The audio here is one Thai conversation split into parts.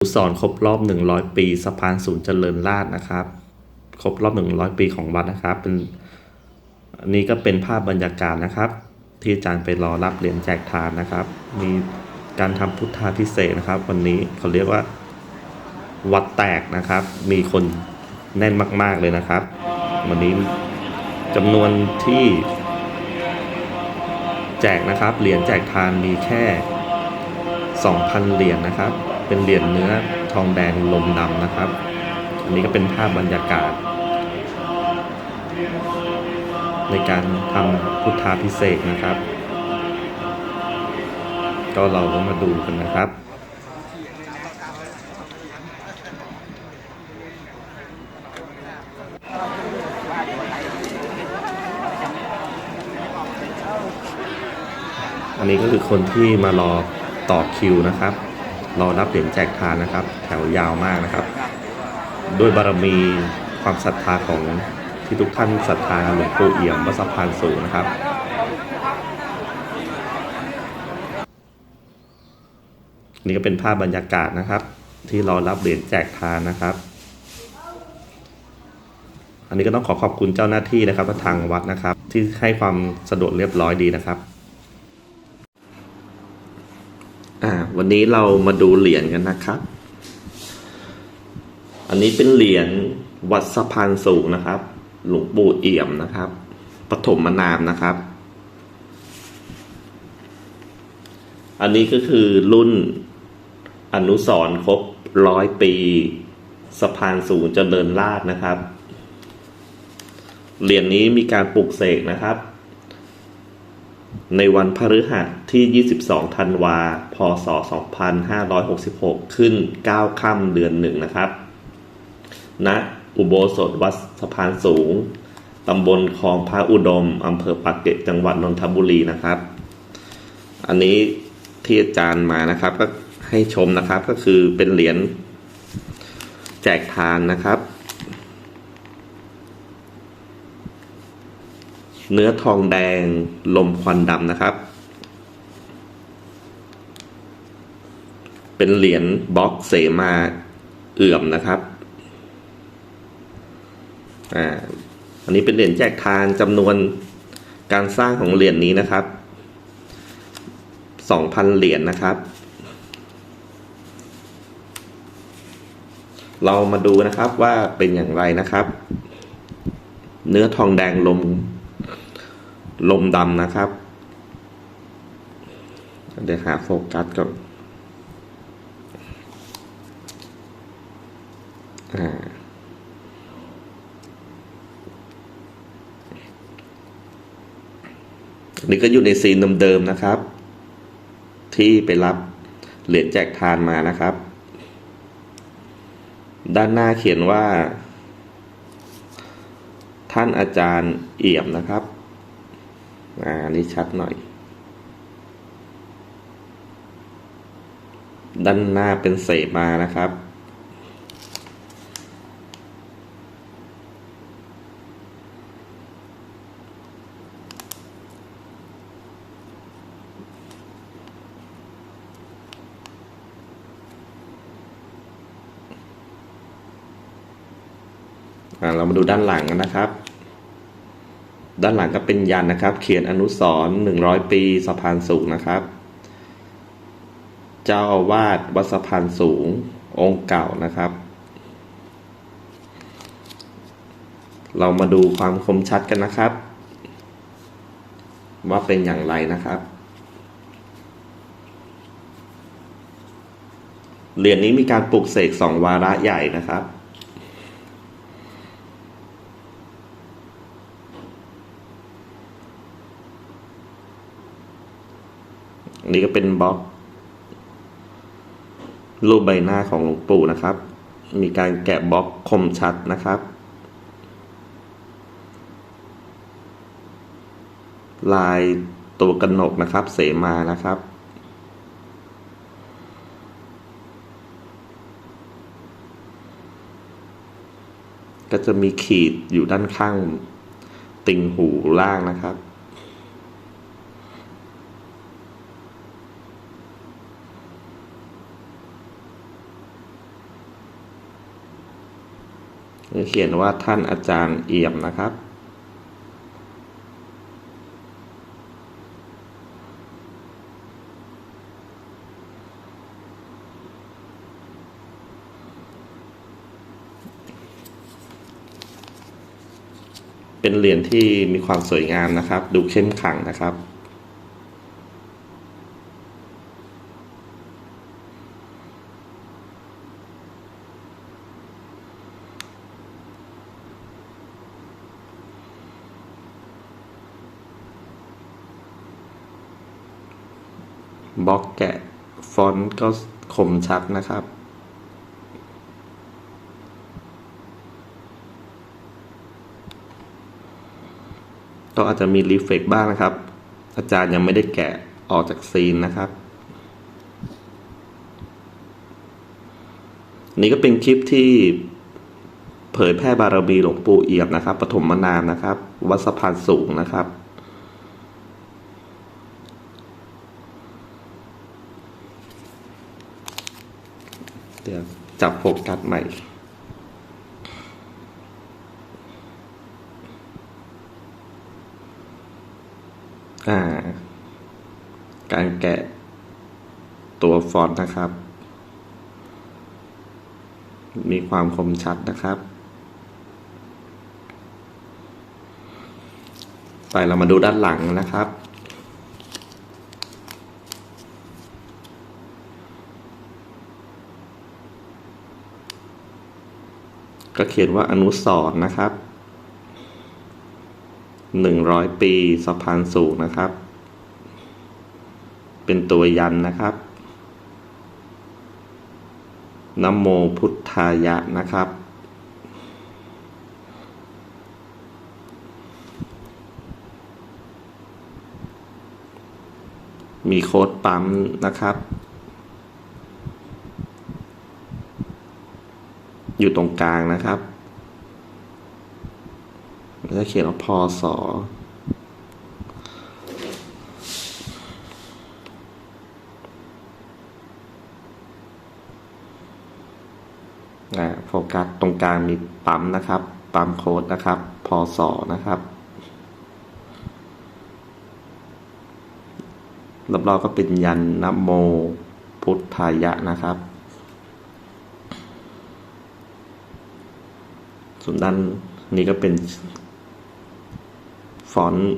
อนุสรครบรอบ 100 ปีสะพานศูนย์เจริญราษฎร์นะครับ ครบรอบ 100 ปีของวัดนะครับ เป็นอันนี้ก็เป็นภาพบรรยากาศนะครับ ที่อาจารย์ไปรอรับเหรียญแจกทานนะครับ มีการทำพุทธาพิเศษนะครับ วันนี้เขาเรียกว่า วัดแตกนะครับ มีคนแน่นมาก ๆเลยนะครับ วันนี้จำนวนที่ แจกนะครับเหรียญแจกทานมีแค่ 2,000 เหรียญนะครับ เป็นเหรียญเนื้อทองแดงลมดำนะครับ อันนี้ก็เป็นภาพบรรยากาศ ในการทำพุทธาพิเศษนะครับ ก็เราก็มาดูกันนะครับอันนี้ก็คือคนที่มารอต่อคิวนะครับ รอรับเหรียญแจกทานนะครับ แถวยาวมากนะครับ ด้วยบารมีความศรัทธาของที่ทุกท่านศรัทธาหลวงปู่เอี่ยมวัดสะพานสูงนะครับนี่ก็เป็นภาพบรรยากาศนะครับ ที่รอรับเหรียญแจกทานนะครับ อันนี้ก็ต้องขอขอบคุณเจ้าหน้าที่นะครับทางวัดนะครับ ที่ให้ความสะดวกเรียบร้อยดีนะครับ อ่า วันนี้เรามาดูเหรียญกันนะครับ อันนี้เป็นเหรียญวัดสะพานสูงนะครับ หลวงปู่เอี่ยมนะครับปฐมนามนะครับ อันนี้ก็คือรุ่นอนุสรครบร้อยปีสะพานสูงเจริญราษนะครับ เหรียญนี้มีการปลุกเสกนะครับ ในวันพฤหัสที่ 22 ธันวา พศ 2566 ขึ้น 9 ค่ำเดือนหนึ่งนะครับณอุโบสถวัดสะพานสูง ตำบลคลองพระอุดม อำเภอปากเกร็ด จังหวัดนนทบุรีนะครับ อันนี้ที่อาจารย์มานะครับ ก็ให้ชมนะครับ ก็คือเป็นเหรียญแจกทานนะครับ เนื้อทองแดงลมควันดำนะครับ เป็นเหรียญบล็อกเสมาเอื่อมนะครับอ่าอันนี้เป็นเหรียญแจกทานจำนวนการสร้างของเหรียญนี้นะครับสองพันเหรียญนะครับ เรามาดูนะครับว่าเป็นอย่างไรนะครับ เนื้อทองแดงลม ลมดำนะครับ เดี๋ยวหาโฟกัสก่อนอันนี้ก็อยู่ในซีนเดิมๆนะครับ ที่ไปรับเหรียญแจกทานมานะครับ ด้านหน้าเขียนว่า ท่านอาจารย์เอี่ยมนะครับ อ่าอันนี้ชัดหน่อย ด้านหน้าเป็นเสมานะครับอ่าเรามาดูด้านหลังกันนะครับ ด้านหลังก็เป็นยันนะครับ เขียนอนุสรณ์หนึ่งร้อยปีสะพานสูงนะครับ เจ้าอาวาสวัดสะพานสูงองค์เก่านะครับ เรามาดูความคมชัดกันนะครับ ว่าเป็นอย่างไรนะครับเหรียญนี้มีการปลุกเสกสองวาระใหญ่นะครับ นี้ก็เป็นบล็อก รูปใบหน้าของหลวงปู่นะครับ มีการแกะบล็อกคมชัดนะครับ ลายตัวกระหนกนะครับ เสมานะครับก็จะมีขีดอยู่ด้านข้างติ่งหูล่างนะครับ เขียนว่าท่านอาจารย์เอี่ยมนะครับ เป็นเหรียญที่มีความสวยงามนะครับ ดูเข้มขังนะครับ บล็อกแกะ ฟอนต์ก็คมชัดนะครับ ก็อาจจะมีรีเฟกบ้างนะครับ อาจารย์ยังไม่ได้แกะออกจากซีนนะครับนี่ก็เป็นคลิปที่เผยแพร่บารมีหลวงปู่เอี่ยมนะครับปฐมนามนะครับ วัดสะพานสูงนะครับ ดี๋ยวจับโฟกัสใหม่อาการแกะตัวฟอนต์นะครับ มีความคมชัดนะครับ ไปเรามาดูด้านหลังนะครับ ก็เขียนว่าอนุสรณ์นะครับหนึ่งร้อยปีสะพานสูงนะครับ เป็นตัวยันนะครับนโมพุทธายะนะครับ มีโค้ดปั๊มนะครับ อยู่ตรงกลางนะครับแล้วจะเขียนว่าพศอ่าโฟกัสตรงกลางมีปั๊มนะครับ ปั๊มโค้ดนะครับ พศนะครับรอบๆก็เป็นยันนโมพุทธายะนะครับ ส่วนด้านนี้ก็เป็น ฟอนต์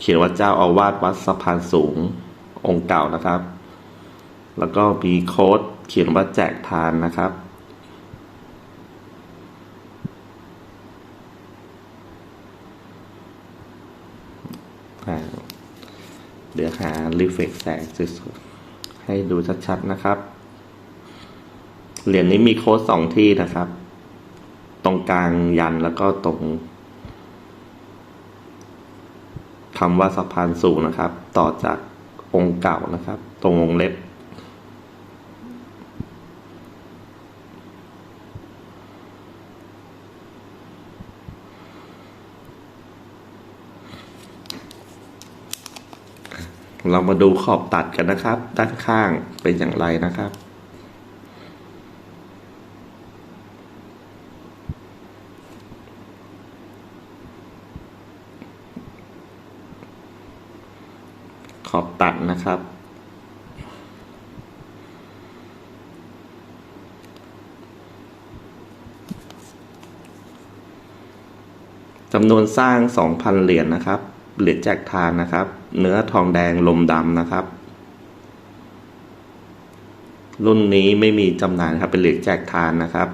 เขียนว่าเจ้าอาวาสวัดสะพานสูงองค์เก่านะครับ แล้วก็มีโค้ดเขียนว่าแจกทานนะครับ เดี๋ยวหารีเฟกแสงสวยๆให้ดูชัดๆนะครับ เหรียญนี้มีโค้ดสองที่นะครับ ตรงกลางยันแล้วก็ตรงคำว่าสะพานสูงนะครับ ต่อจากองค์เก่านะครับ ตรงวงเล็บ เรามาดูขอบตัดกันนะครับ ด้านข้างเป็นอย่างไรนะครับ อบตัดนะครับ จำนวนสร้าง 2,000 เหรียญนะครับ เหรียญแจกทานนะครับ เนื้อทองแดงลมดำนะครับ รุ่นนี้ไม่มีจำหน่ายนครับ เป็นเหรียญแจกทานนะครับ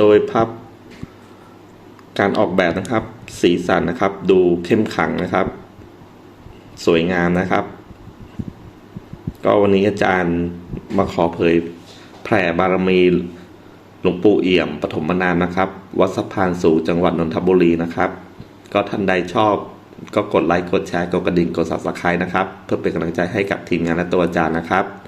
โดยพับการออกแบบนะครับ สีสันนะครับ ดูเข้มขังนะครับ สวยงามนะครับ ก็วันนี้อาจารย์มาขอเผยแผ่บารมีหลวงปู่เอี่ยมปฐมนามนะครับ วัดสะพานสูงจังหวัดนนทบุรีนะครับ ก็ท่านใดชอบก็กดไลค์กดแชร์กดกระดิ่งกด subscribe นะครับ เพื่อเป็นกำลังใจให้กับทีมงานและตัวอาจารย์นะครับ